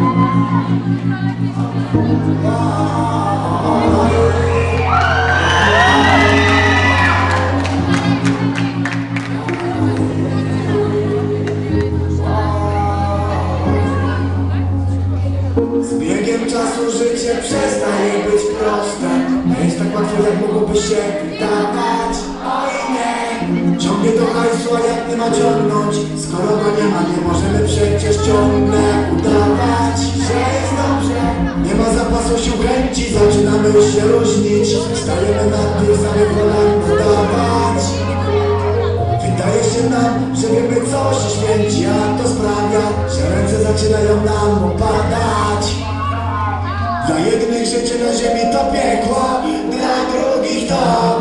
Z biegiem czasu życie przestaje być proste. Nie jest tak łatwo jak mogłoby się wydawać. Oj nie. Ciągnie do hajsu, a jak nie ma ciągnąć? Skoro życiu chęci zaczynamy się różnić. Stajemy na tych samych polach nadawać Wydaje się nam, że wiemy coś święci A to sprawia, że ręce zaczynają nam opadać. Dla jednych życie na ziemi to piekło Dla drugich to